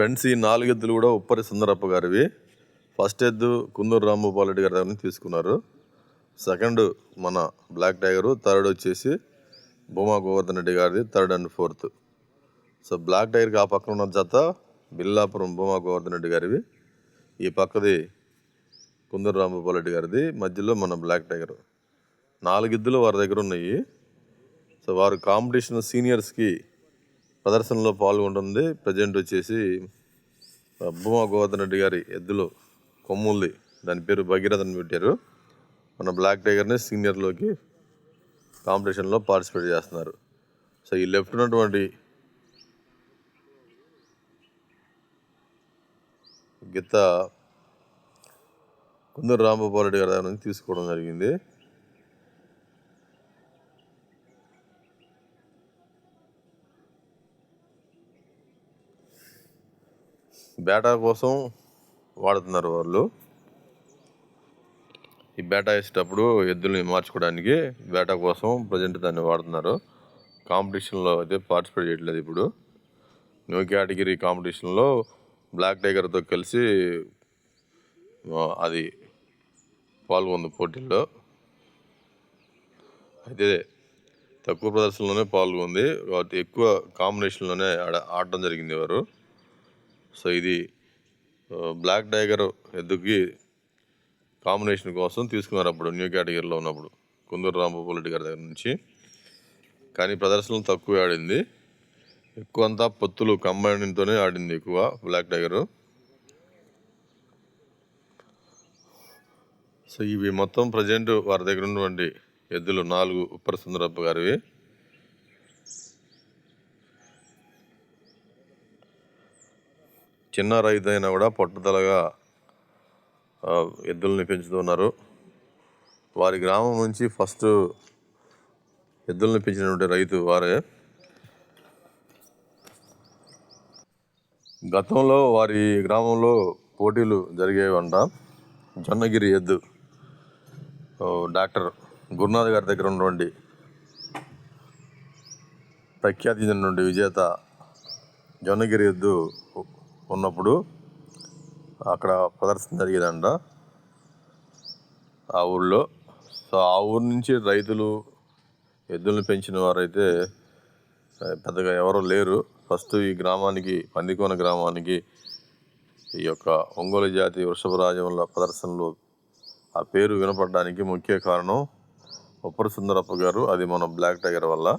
Friends ఈ నాలుగు ఎద్దులు కూడా ఉప్పరి సుందరప్ప గారివి. ఫస్ట్ ఎద్దు కుందూరు రాంభూపాల్ రెడ్డి గారి దగ్గర నుంచి తీసుకున్నారు. సెకండ్ మన బ్లాక్ టైగరు థర్డ్ వచ్చేసి భూమా గోవర్ధన్ రెడ్డి గారిది third and fourth. So black టైగర్కి ఆ పక్కన ఉన్న జత బిల్లాపురం భూమా గోవర్ధన్ రెడ్డి గారివి. ఈ పక్కది కుందూరు రాంభూపాల్ రెడ్డి గారిది మధ్యలో మన బ్లాక్ టైగర్. నాలుగు ఎద్దులు వారి దగ్గర ఉన్నాయి. సో వారు కాంపిటీషన్ సీనియర్స్కి ప్రదర్శనలో పాల్గొంటుంది. ప్రజెంట్ వచ్చేసి భూమా గోవర్ధన్ రెడ్డి గారి ఎద్దులు కొమ్ముల్ది దాని పేరు భగీరథని పెట్టారు. మన బ్లాక్ టైగర్ని సీనియర్లోకి కాంపిటీషన్లో పార్టిసిపేట్ చేస్తున్నారు. సో ఈ లెఫ్ట్ ఉన్నటువంటి గిత్త కుందూరు రాంబాబు రెడ్డి గారి దగ్గర నుంచి తీసుకోవడం జరిగింది. బేటా కోసం వాడుతున్నారు వాళ్ళు. ఈ బేటా వేసేటప్పుడు ఎద్దుల్ని మార్చుకోవడానికి బేటా కోసం ప్రజెంట్ దాన్ని వాడుతున్నారు. కాంపిటీషన్లో అయితే పార్టిసిపేట్ చేయట్లేదు ఇప్పుడు. న్యూ కేటగిరీ కాంపిటీషన్లో బ్లాక్ టైగర్తో కలిసి అది పాల్గొంది పోటీల్లో. అయితే తక్కువ ప్రదర్శనలోనే పాల్గొంది. కాబట్టి ఎక్కువ కాంబినేషన్లోనే ఆడ ఆడటం జరిగింది వారు సో ఇది బ్లాక్ టైగర్ ఎద్దుకి కాంబినేషన్ కోసం తీసుకున్నారు అప్పుడు న్యూ కేటగిరీలో ఉన్నప్పుడు. కుందూరు రాంబాబు రెడ్డి గారి దగ్గర నుంచి. కానీ ప్రదర్శనలు తక్కువ ఆడింది. ఎక్కువ అంతా పొత్తులు కంబైన్తోనే ఆడింది ఎక్కువ బ్లాక్ టైగర్ సో ఇవి మొత్తం ప్రజెంట్ వారి దగ్గర ఉన్నటువంటి ఎద్దులు నాలుగు ఉప్పర సుందరప్ప గారివి. చిన్న రైతు అయినా కూడా పట్టుదలగా ఎద్దుల్ని పెంచుతున్నారు. వారి గ్రామం నుంచి ఫస్ట్ ఎద్దుల్ని పెంచినటువంటి రైతు వారే. గతంలో వారి గ్రామంలో పోటీలు జరిగేవంట జొన్నగిరి ఎద్దు డాక్టర్ గురునాథ్ గారి దగ్గర ఉన్నటువంటి ప్రఖ్యాతి చెందినటువంటి విజేత జొన్నగిరి ఎద్దు ఉన్నప్పుడు అక్కడ ప్రదర్శన జరిగేదంట. ఆ ఊళ్ళో సో ఆ ఊరు నుంచి రైతులు ఎద్దులను పెంచిన వారైతే పెద్దగా ఎవరో లేరు. ఫస్ట్ ఈ గ్రామానికి పందికోన గ్రామానికి ఈ యొక్క ఒంగోలు జాతి వృషభరాజముల ప్రదర్శనలు ఆ పేరు వినపడడానికి ముఖ్య కారణం ఉప్పర సుందరప్ప గారు. అది మన బ్లాక్ టైగర్ వల్ల.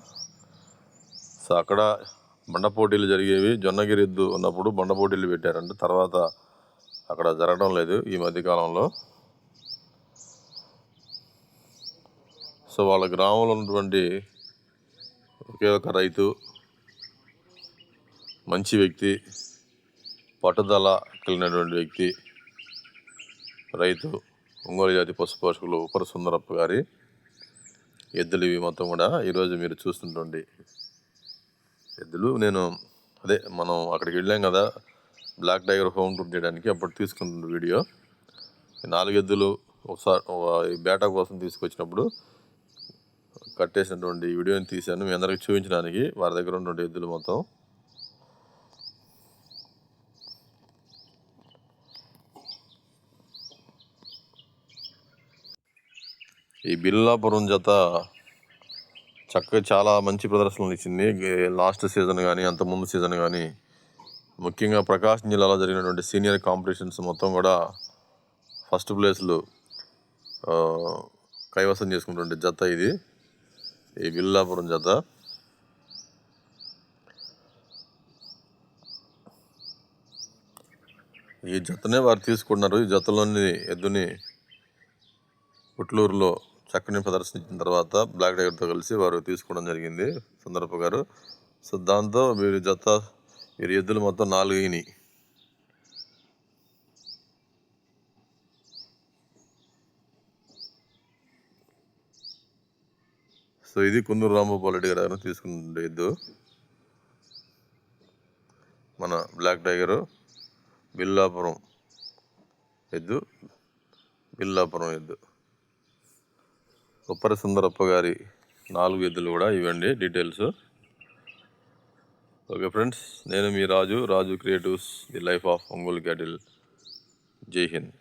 సో అక్కడ బండ పోటీలు జరిగేవి. జొన్నగిరి ఎద్దు ఉన్నప్పుడు బండ పోటీలు పెట్టారంటే తర్వాత అక్కడ జరగడం లేదు ఈ మధ్యకాలంలో సో వాళ్ళ గ్రామంలో ఉన్నటువంటి ఒకే ఒక రైతు మంచి వ్యక్తి పట్టుదల కలిగినటువంటి వ్యక్తి రైతు ఒంగోలు జాతి పశు పోషకులు ఉపర సుందరప్ప గారి ఎద్దులు ఇవి మొత్తం కూడా ఈరోజు మీరు చూస్తుంటండి ఎద్దులు నేను అదే మనం అక్కడికి వెళ్ళాం కదా బ్లాక్ టైగర్ హోమ్ టూర్ చేయడానికి అప్పుడు తీసుకున్న వీడియో. నాలుగు ఎద్దులు ఒకసారి బేటా కోసం తీసుకొచ్చినప్పుడు కట్టేసినటువంటి వీడియోని తీశాను. మీ అందరికి చూపించడానికి వారి దగ్గర ఉన్నటువంటి ఎద్దులు మొత్తం. ఈ బిల్లాపురం జత చక్కగా చాలా మంచి ప్రదర్శనలు ఇచ్చింది. లాస్ట్ సీజన్ కానీ అంత ముందు సీజన్ కానీ ముఖ్యంగా ప్రకాశం జిల్లాలో జరిగినటువంటి సీనియర్ కాంపిటీషన్స్ మొత్తం కూడా ఫస్ట్ ప్లేస్లు కైవసం చేసుకున్నటువంటి జత ఇది. ఈ బిల్లాపురం జత. ఈ జతనే వారు తీసుకున్నారు ఈ జతలోని ఎద్దుని పుట్లూరులో చక్కని ప్రదర్శించిన తర్వాత బ్లాక్ టైగర్తో కలిసి వారు తీసుకోవడం జరిగింది సుందరప్ప గారు. సో దాంతో వీరి జత వీరి ఎద్దులు మొత్తం నాలుగు అయినాయి. సో ఇది కుందూరు రాంబాబు రెడ్డి గారు తీసుకున్న ఎద్దు. మన బ్లాక్ టైగరు బిల్లాపురం ఎద్దు బిల్లాపురం ఎద్దు. ఉప్పర సుందరప్ప గారి నాలుగు ఎద్దులు కూడా ఇవ్వండి డీటెయిల్స్. ఓకే ఫ్రెండ్స్ నేను మీ Raju Raju creatives the life of Ongole cattle. Jai Hind.